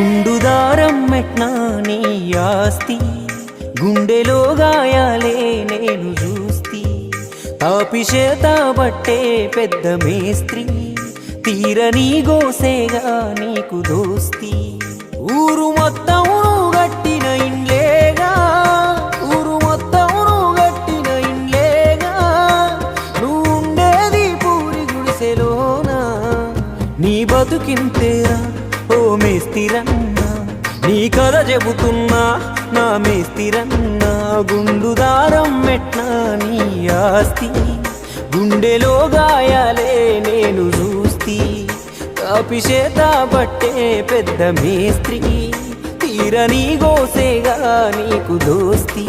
గుండు దారం మెట్నా నీ ఆస్తి? గుండెలో గాయాలే నేను చూస్తి. తాపిషేత బట్టే పెద్ద మేస్త్రి. తీరని గోసేగా నీకు దోస్తి. ఊరు మొత్తం గట్టిన ఇండ్లేగా ఊరు మొత్తం గట్టిన ఇండ్లేగా నువ్వు ఉండేది పూరి గుడిసెలోనా? నీ బతుకింతేరా? ఓ మేస్తిరన్నా నీ కథ చెబుతున్నా నా మేస్తిరన్నా గుండుదారం మెట్నా నీ ఆస్తి? గుండెలో గాయాలే నేను చూస్తి కాపిషేత పట్టే పెద్ద మేస్త్రి తీరని గోసేగా నీకు దోస్తీ.